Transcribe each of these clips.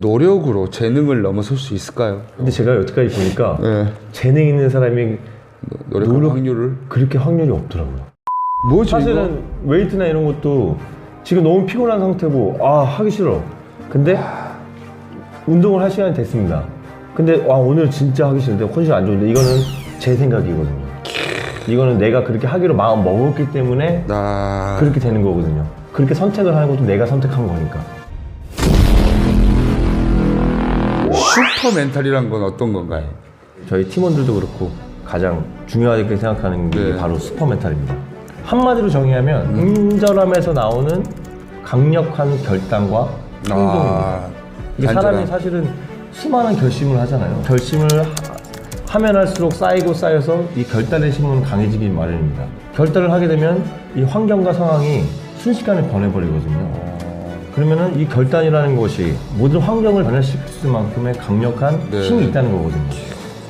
노력으로 재능을 넘어설 수 있을까요? 근데 제가 여태까지 보니까 네. 재능 있는 사람이 노력할 노력- 확률을 그렇게 확률이 없더라고요. 뭐지 사실은 웨이트나 이런 것도 지금 너무 피곤한 상태고 아 하기 싫어. 근데 운동을 할 시간이 됐습니다. 근데 와 오늘 진짜 하기 싫은데 컨디션 안 좋은데 이거는 제 생각이거든요. 이거는 내가 그렇게 하기로 마음 먹었기 때문에 이거? 나 그렇게 되는 거거든요. 그렇게 선택을 하는 것도 내가 선택한 거니까. 슈퍼 멘탈이란 건 어떤 건가요? 저희 팀원들도 그렇고 가장 중요하게 생각하는 게 네. 바로 슈퍼 멘탈입니다. 한마디로 정의하면 음절함에서 나오는 강력한 결단과 행동입니다. 아, 이게. 사람이 사실은 수많은 결심을 하잖아요. 결심을 하, 면 할수록 쌓이고 쌓여서 이 결단의 힘은 강해지기 마련입니다. 결단을 하게 되면 이 환경과 상황이 순식간에 변해버리거든요. 그러면은 이 결단이라는 것이 모든 환경을 변화시킬 만큼의 강력한 네. 힘이 있다는 거거든요.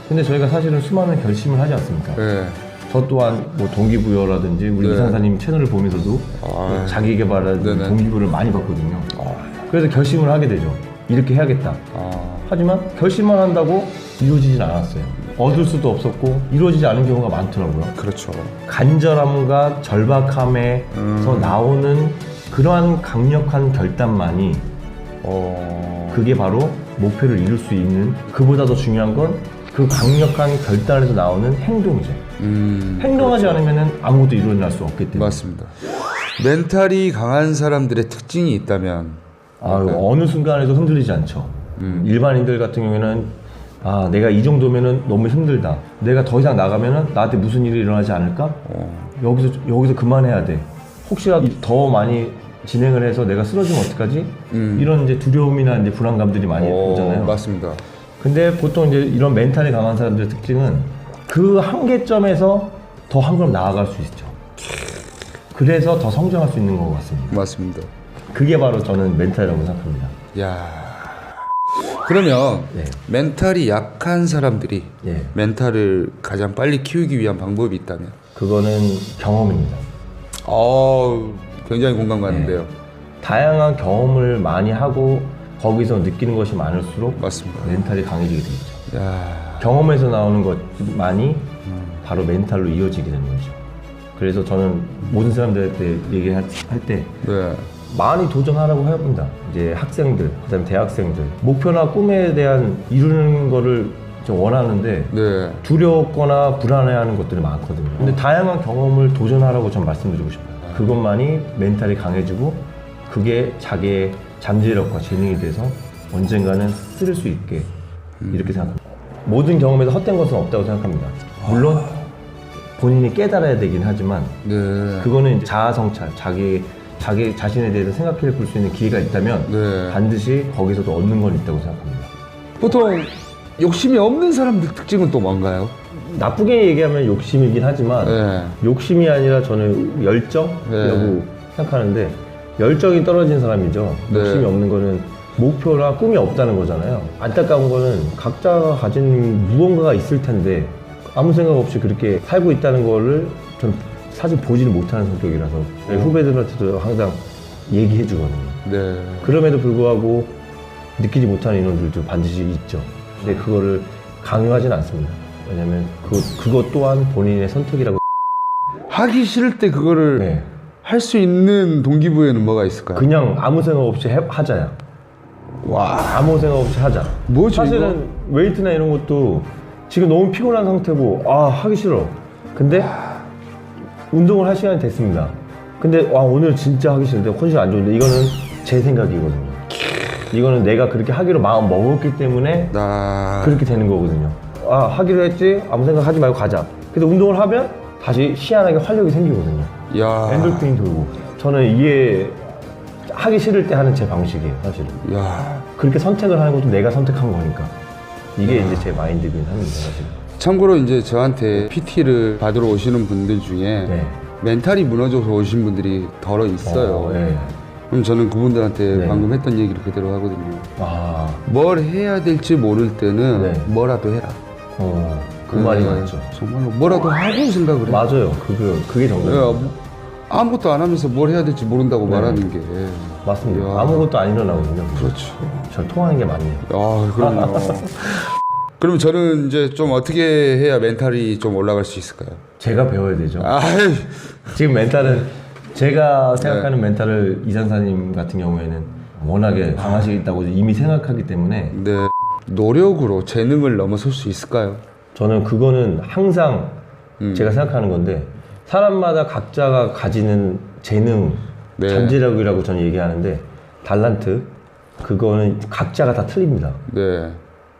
근데 저희가 사실은 수많은 결심을 하지 않습니까? 네. 저 또한 뭐 동기부여라든지 우리 네. 이상사님 채널을 보면서도 아. 자기 개발라든지 네네. 동기부여를 많이 받거든요. 그래서 결심을 하게 되죠. 이렇게 해야겠다. 아, 하지만 결심만 한다고 이루어지진 않았어요. 얻을 수도 없었고 이루어지지 않은 경우가 많더라고요. 그렇죠. 간절함과 절박함에서 나오는 그러한 강력한 결단만이 어, 그게 바로 목표를 이룰 수 있는 그보다 더 중요한 건 그 강력한 결단에서 나오는 행동이죠. 음, 행동하지 않으면 아무것도 이루어날 수 없기 때문에. 맞습니다. 멘탈이 강한 사람들의 특징이 있다면 아, 어느 순간에도 흔들리지 않죠. 일반인들 같은 경우에는 아, 내가 이 정도면은 너무 힘들다. 내가 더 이상 나가면은 나한테 무슨 일이 일어나지 않을까? 여기서 여기서 그만해야 돼. 혹시라도 더 많이 진행을 해서 내가 쓰러지면 어떡하지? 이런 이제 두려움이나 이제 불안감들이 많이 어, 오잖아요. 맞습니다. 근데 보통 이제 이런 멘탈이 강한 사람들의 특징은 그 한계점에서 더 한 걸음 나아갈 수 있죠. 그래서 더 성장할 수 있는 것 같습니다. 맞습니다. 그게 바로 저는 멘탈이라고 생각합니다. 야. 그러면 네. 멘탈이 약한 사람들이 예. 멘탈을 가장 빨리 키우기 위한 방법이 있다면 그거는 경험입니다. 어, 굉장히 공감 가는데요. 다양한 경험을 많이 하고 거기서 느끼는 것이 많을수록 맞습니다. 멘탈이 강해지게 되겠죠. 야. 경험에서 나오는 것만이 바로 멘탈로 이어지게 되는 거죠. 그래서 저는 모든 사람들한테 얘기할 때 네. 많이 도전하라고 해봅니다. 이제 학생들, 그다음에 대학생들 목표나 꿈에 대한 이루는 거를 좀 원하는데 네. 두렵거나 불안해하는 것들이 많거든요. 근데 다양한 경험을 도전하라고 전 말씀드리고 싶어요. 그것만이 멘탈이 강해지고 그게 자기의 잠재력과 재능이 돼서 언젠가는 쓸 수 있게 이렇게 생각합니다. 모든 경험에서 헛된 것은 없다고 생각합니다. 물론 본인이 깨달아야 되긴 하지만 네. 그거는 자아 성찰, 자기 자기 자신에 대해서 생각해 볼 수 있는 기회가 있다면 네. 반드시 거기서도 얻는 건 있다고 생각합니다. 보통 욕심이 없는 사람들 특징은 또 뭔가요? 나쁘게 얘기하면 욕심이긴 하지만 네. 욕심이 아니라 저는 열정이라고 네. 생각하는데 열정이 떨어진 사람이죠. 네. 욕심이 없는 거는 목표나 꿈이 없다는 거잖아요. 안타까운 거는 각자가 가진 무언가가 있을 텐데 아무 생각 없이 그렇게 살고 있다는 거를 전 사실 보지를 못하는 성격이라서 후배들한테도 항상 얘기해 주거든요. 네. 그럼에도 불구하고 느끼지 못하는 인원들도 반드시 있죠. 근데 그거를 강요하진 않습니다. 왜냐면 그, 그것 또한 본인의 선택이라고. 하기 싫을 때 그거를 네. 할 수 있는 동기부여는 뭐가 있을까요? 그냥 아무 생각 없이 해- 하자야. 와. 아무 생각 없이 하자. 뭐죠, 사실은 웨이트나 이런 것도 지금 너무 피곤한 상태고 아 하기 싫어. 근데 운동을 할 시간이 됐습니다. 근데 와 오늘 진짜 하기 싫은데 컨디션 안 좋은데 이거는 제 생각이거든요. 이거는 내가 그렇게 하기로 마음 먹었기 때문에 나 그렇게 되는 거거든요. 아 하기로 했지 아무 생각 하지 말고 가자. 근데 운동을 하면 다시 희한하게 활력이 생기거든요. 야. 엔돌핀이 돌고 저는 이게 하기 싫을 때 하는 제 방식이에요 사실은. 야. 그렇게 선택을 하는 것도 내가 선택한 거니까 이게 이제 제 마인드긴 합니다 사실. 참고로 이제 저한테 PT를 받으러 오시는 분들 중에 네. 멘탈이 무너져서 오신 분들이 덜어 있어요. 어, 네. 그럼 저는 그분들한테 네. 방금 했던 얘기를 그대로 하거든요. 아, 뭘 해야 될지 모를 때는 네. 뭐라도 해라. 어, 그 말이 네, 맞죠. 정말로 뭐라도 하고 생각을 해. 맞아요. 그게 그게 예, 정답이에요. 뭐 아무것도 안 하면서 뭘 해야 될지 모른다고 네. 말하는 게 맞습니다. 이야. 아무것도 안 일어나거든요. 그렇죠. 저 통하는 게 맞네요. 아, 그럼요. 그러면 저는 이제 좀 어떻게 해야 멘탈이 좀 올라갈 수 있을까요? 제가 배워야 되죠. 아이, 지금 멘탈은 제가 생각하는 멘탈을 이상사님 같은 경우에는 워낙에 강하시겠다고 이미 생각하기 때문에 네. 노력으로 재능을 넘어설 수 있을까요? 저는 그거는 항상 음. 제가 생각하는 건데 사람마다 각자가 가지는 재능, 네. 잠재력이라고 저는 얘기하는데 달란트 그거는 각자가 다 틀립니다. 네.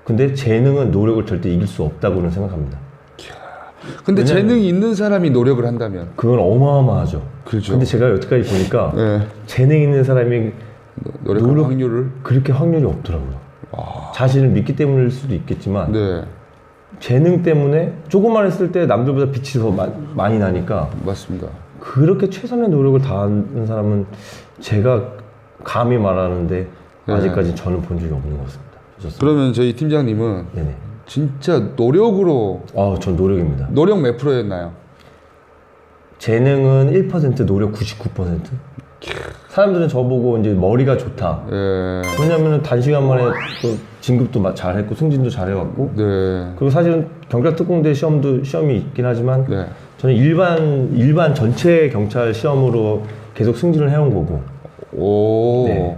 근데 재능은 노력을 절대 이길 수 없다고는 생각합니다. 근데 왜냐면- 재능이 있는 사람이 노력을 한다면. 그건 어마어마하죠. 그렇죠. 근데 제가 여태까지 보니까 네. 재능 있는 사람이 노력할 노력- 확률을. 그렇게 확률이 없더라고요. 자신을 믿기 때문일 수도 있겠지만 네. 재능 때문에 조금만 했을 때 남들보다 빛이 더 마- 많이 나니까 맞습니다. 그렇게 최선의 노력을 다하는 사람은 제가 감히 말하는데 네. 아직까지 저는 본 적이 없는 것 같습니다. 좋습니다. 그러면 저희 팀장님은 네네. 진짜 노력으로 아, 전 노력입니다. 노력 몇 프로였나요? 재능은 1%, 노력 99%. 사람들은 저보고 이제 머리가 좋다. 예. 왜냐면 단시간 만에 또 진급도 마- 잘했고 승진도 잘해왔고 네. 그리고 사실은 경찰 특공대 시험도 시험이 있긴 하지만 네. 저는 일반 일반 전체 경찰 시험으로 계속 승진을 해온 거고 오. 네.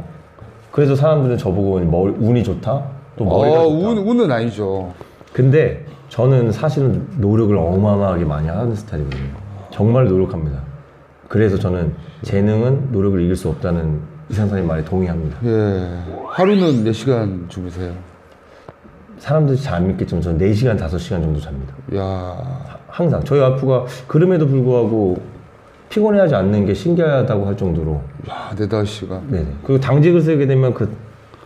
그래서 사람들은 저보고 머리, 운이 좋다 또 머리가 어, 좋다 운, 운은 아니죠. 근데 저는 사실은 노력을 어마어마하게 많이 하는 스타일이거든요 정말 노력합니다 그래서 저는 재능은 노력을 이길 수 없다는 이상사님 말에 동의합니다 예. 하루는 몇 시간 주무세요? 사람들이 잘 안 믿겠지만 저는 4시간 5시간 정도 잡니다 야. 항상 저희 와이프가 그럼에도 불구하고 피곤해하지 않는 게 신기하다고 할 정도로 야, 네다섯 시간. 네네. 그리고 당직을 쓰게 되면 그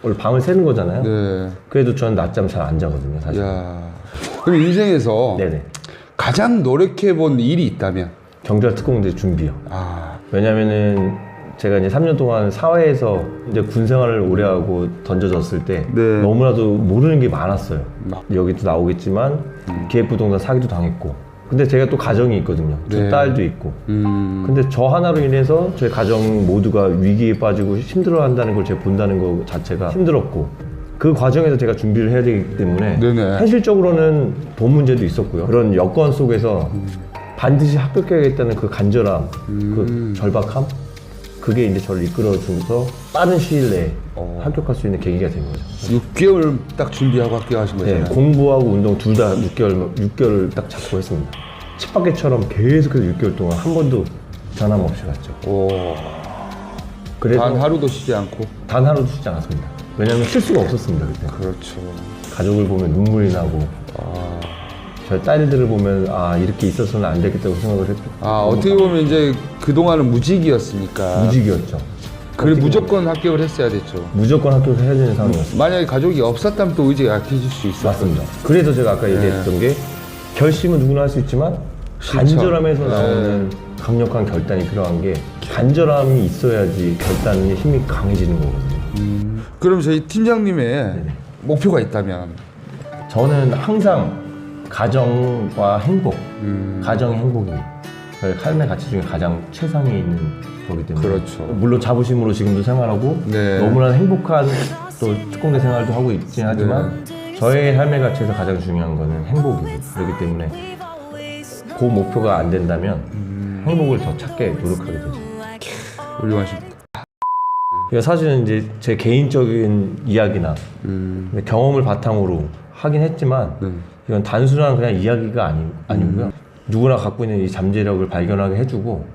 원래 밤을 새는 거잖아요. 네. 그래도 저는 낮잠 잘 안 자거든요, 사실. 야. 그럼 인생에서 네네. 가장 노력해 본 일이 있다면? 경찰 특공대 준비요. 아. 왜냐면은 제가 이제 3년 동안 사회에서 이제 군 생활을 오래 하고 던져졌을 때 네. 너무나도 모르는 게 많았어요. 막. 여기도 나오겠지만 기획부동산 사기도 당했고. 근데 제가 또 가정이 있거든요. 두 네. 딸도 있고. 음. 근데 저 하나로 인해서 저희 가정 모두가 위기에 빠지고 힘들어한다는 걸 제가 본다는 것 자체가 힘들었고 그 과정에서 제가 준비를 해야 되기 때문에 네네. 현실적으로는 돈 문제도 있었고요 그런 여건 속에서 반드시 합격해야겠다는 그 간절함 음. 그 절박함 그게 이제 저를 이끌어주면서 빠른 시일 내에 어. 합격할 수 있는 계기가 된 거죠 6개월 딱 준비하고 합격하신 네, 거잖아요. 공부하고 운동 둘 다 6개월, 6개월을 딱 잡고 했습니다 쳇바퀴처럼 계속해서 6개월 동안 한 번도 변함없이 갔죠 오. 그래서 단 하루도 쉬지 않고. 단 하루도 쉬지 않았습니다. 왜냐하면 실수가 없었습니다 그때. 그렇죠. 가족을 보면 눈물이 나고 아. 저희 딸들을 보면 아 이렇게 있어서는 안 되겠다고 생각을 했고 아, 어떻게 보면 이제 그동안은 무직이었으니까. 무직이었죠. 그래 무조건 합격을 했어야 됐죠. 무조건 학교에서 해야 되는 상황이었어요. 만약에 가족이 없었다면 또 의지가 약해질 수 있어. 맞습니다. 그래서 제가 아까 얘기했던 게 결심은 누구나 할 수 있지만 실천. 간절함에서 나오는 강력한 결단이 필요한 게 간절함이 있어야지 결단의 힘이 강해지는 거거든요. 그럼 저희 팀장님의 목표가 있다면 저는 항상 가정과 행복, 음. 가정의 행복이 저희 삶의 가치 중에 가장 최상에 있는 거기 때문에 그렇죠. 물론 자부심으로 지금도 생활하고 네. 너무나 행복한 또 특공대 생활도 하고 있긴 하지만 네. 저의 삶의 가치에서 가장 중요한 거는 행복이고 그렇기 때문에 그 목표가 안 된다면 음. 행복을 더 찾게 노력하게 되죠. 훌륭하십니다. 사실은 이제 제 개인적인 이야기나 음. 경험을 바탕으로 하긴 했지만 네. 이건 단순한 그냥 이야기가 아니, 아니고요. 누구나 갖고 있는 이 잠재력을 발견하게 해주고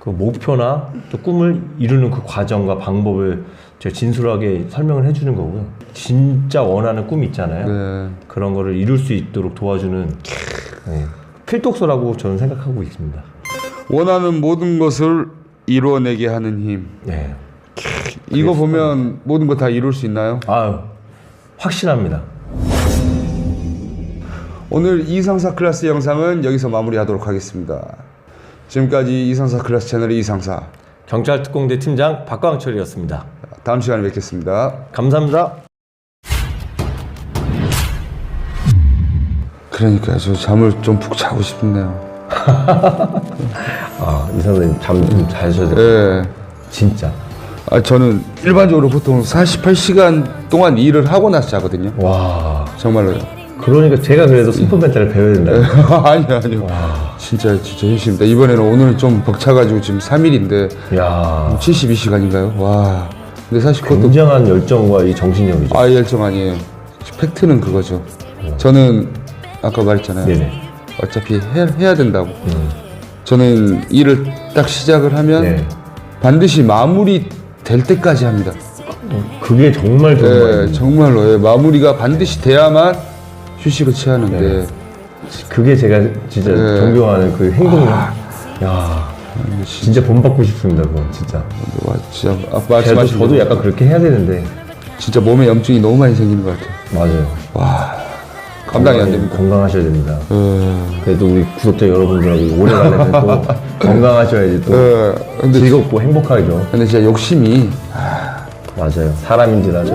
그 목표나 또 꿈을 이루는 그 과정과 방법을 제가 진솔하게 설명을 해주는 거고요. 진짜 원하는 꿈 있잖아요. 네. 그런 거를 이룰 수 있도록 도와주는 네, 필독서라고 저는 생각하고 있습니다. 원하는 모든 것을 이루어내게 하는 힘. 네. 이거 보면 모든 거 다 이룰 수 있나요? 아유, 확신합니다. 오늘 이상사 클래스 영상은 여기서 마무리하도록 하겠습니다. 지금까지 이상사 클래스 채널의 이상사. 경찰 특공대 팀장 박광철이었습니다. 다음 시간에 뵙겠습니다. 감사합니다. 그러니까 저 잠을 좀 푹 자고 싶네요. 아, 이 선생님 잠 좀 잘 자셔야 돼요. 예. 진짜. 아, 저는 일반적으로 보통 48시간 동안 일을 하고 나서 자거든요. 와. 정말로요. 그러니까 제가 그래도 슈퍼 멘탈을 배워야 된다. 아니요, 아니요. 진짜, 진짜 열심입니다. 이번에는 오늘은 좀 벅차가지고 지금 3일인데 야. 72시간인가요? 와. 근데 사실 그것도 굉장한 열정과 이 정신력이죠. 아예 열정 아니에요. 팩트는 그거죠. 저는 아까 말했잖아요. 네네. 어차피 해, 해야 된다고. 음. 저는 일을 딱 시작을 하면 네. 반드시 마무리 될 때까지 합니다. 그게 정말 좋은 예. 정말로 예, 마무리가 반드시 돼야만 휴식을 취하는데 네. 그게 제가 진짜 네. 존경하는 그 행동력. 야. 진짜 본받고 싶습니다, 그건 진짜. 와, 진짜 저도, 말씀하신 저도 대로 약간 그렇게 해야 되는데. 진짜 몸에 염증이 너무 많이 생기는 것 같아요. 맞아요. 감당이 안 됩니다. 건강하셔야 됩니다. 예, 그래도 우리 구독자 여러분들하고 오래 가려면 또 건강하셔야지 또 예, 근데 즐겁고 행복하죠. 근데 진짜 욕심이 맞아요. 사람인지라 저